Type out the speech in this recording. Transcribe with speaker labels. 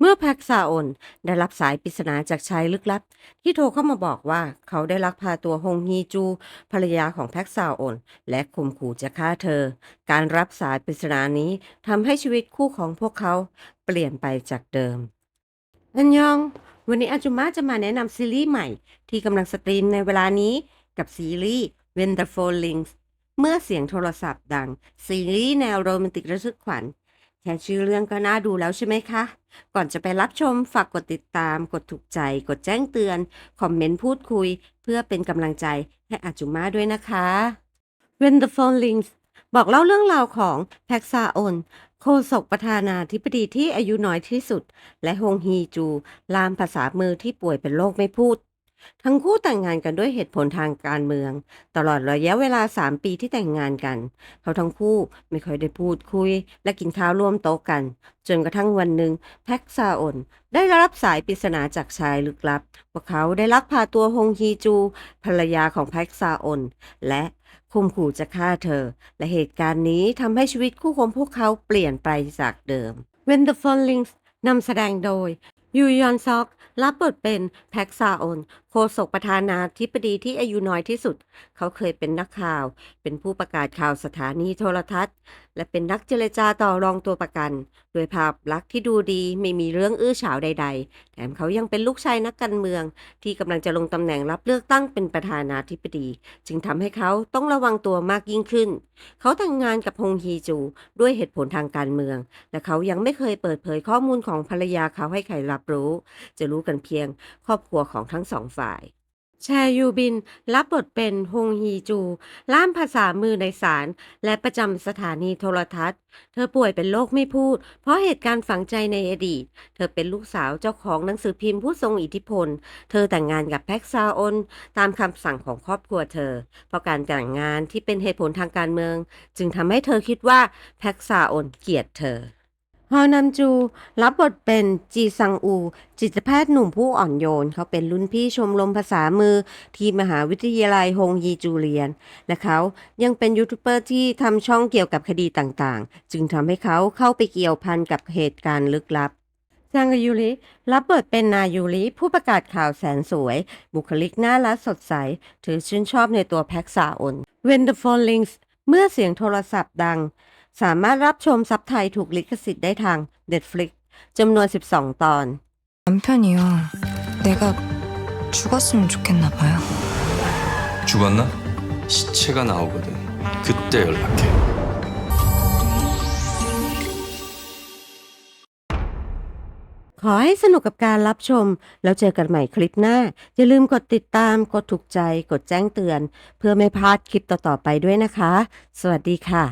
Speaker 1: เมื่อแพ็กซาอนได้รับสายปริศนาจากชายลึกลับ ที่โทรเข้ามาบอกว่าเขาได้ลักพาตัวฮงฮีจู ภรรยาของแพ็กซาอนและข่มขู่จะฆ่าเธอ การรับสายปริศนานี้ทำให้ชีวิตคู่ของพวกเขาเปลี่ยนไปจากเดิม อันยอง วันนี้อาจุมะจะมาแนะนำซีรีส์ใหม่ ที่กำลังสตรีมในเวลานี้กับซีรีส์ When the Phone Rings เมื่อเสียงโทรศัพท์ดัง ซีรีส์แนวโรแมนติกระทึกขวัญ แค่ชื่อเรื่องก็น่าดูแล้วใช่ไหมคะ ก่อนจะไปรับชมฝากกดติดตาม กดถูกใจ กดแจ้งเตือน คอมเมนต์พูดคุย เพื่อเป็นกำลังใจให้อาจุมาด้วยนะคะ When the phone rings บอกเล่าเรื่องราวของแพ็กซาอนโฆษกประธานาธิบดีที่อายุน้อยที่สุด และฮงฮีจู ลามภาษามือที่ป่วยเป็นโรคไม่พูด ทั้งคู่แต่งงานกันด้วยเหตุผลทางการเมือง ตลอดระยะเวลา 3 ปีที่แต่งงานกัน เขาทั้งคู่ไม่ค่อยได้พูดคุย และกินข้าวร่วมโต๊ะกัน จนกระทั่งวันหนึ่งแพ็กซาอนได้รับสายปริศนาจากชายลึกลับ ว่าเขาได้ลักพาตัวฮงฮีจู ภรรยาของแพ็กซาอนและข่มขู่จะฆ่าเธอ และเหตุการณ์นี้ทำให้ชีวิตคู่ของพวกเขาเปลี่ยนไปจากเดิม When the Phone Rings นำแสดงโดยยูยอนซอก รับบทเป็นแพ็กซาอนโฆษกประธานาธิบดีที่อายุน้อยที่สุด เขาเคยเป็นนักข่าว เป็นผู้ประกาศข่าวสถานีโทรทัศน์ และเป็นนักเจรจาต่อรองตัวประกัน โดยภาพลักษณ์ที่ดูดีไม่มีเรื่องอื้อฉาวใด ๆ แถมเขายังเป็นลูกชายนักการเมือง ที่กำลังจะลงตำแหน่งรับเลือกตั้งเป็นประธานาธิบดี จึงทำให้เขาต้องระวังตัวมากยิ่งขึ้น เขาแต่งงานกับฮงฮีจู ด้วยเหตุผลทางการเมือง และเขายังไม่เคยเปิดเผยข้อมูลของภรรยาเขาให้ใครรับรู้ จะรู้กันเพียง ครอบครัวของทั้งสองฝ่าย แชยูบินรับบทเป็นฮงฮีจู ล่ามภาษามือในศาลและประจำสถานีโทรทัศน์ เธอป่วยเป็นโรคไม่พูด เพราะเหตุการณ์ฝังใจในอดีต เธอเป็นลูกสาวเจ้าของหนังสือพิมพ์ผู้ทรงอิทธิพล เธอแต่งงานกับแพ็กซาอนตามคำสั่งของครอบครัวเธอ เพราะการแต่งงานที่เป็นเหตุผลทางการเมือง จึงทำให้เธอคิดว่าแพ็กซาอนเกลียดเธอ ฮอนัมจู รับบทเป็นจีซังอู จิตแพทย์หนุ่มผู้อ่อนโยน เขาเป็นรุ่นพี่ชมรมภาษามือ ที่มหาวิทยาลัยฮงยีจูเรียน และเขายังเป็นยูทูบเบอร์ที่ทำช่องเกี่ยวกับคดีต่างๆ จึงทำให้เขาเข้าไปเกี่ยวพันกับเหตุการณ์ลึกลับซางยูริรับบทเป็นนายูริผู้ประกาศข่าวแสนสวย บุคลิกน่ารักสดใสเธอชื่นชอบในตัวแพ็กซาอน When the phone rings เมื่อเสียงโทรศัพท์ดัง สามารถรับชมซับไทยถูกลิขสิทธิ์ได้ทาง Netflix จำนวน 12 ตอน
Speaker 2: 남편이요. 내가 죽었으면 좋겠나 봐요.
Speaker 3: 죽었나? 시체가 나오거든. 그때 연락해.
Speaker 1: ขอให้สนุกกับการรับชม แล้วเจอกันใหม่คลิปหน้า อย่าลืมกดติดตาม กดถูกใจ กดแจ้งเตือน เพื่อไม่พลาดคลิปต่อ ๆ ไปด้วยนะคะ สวัสดีค่ะ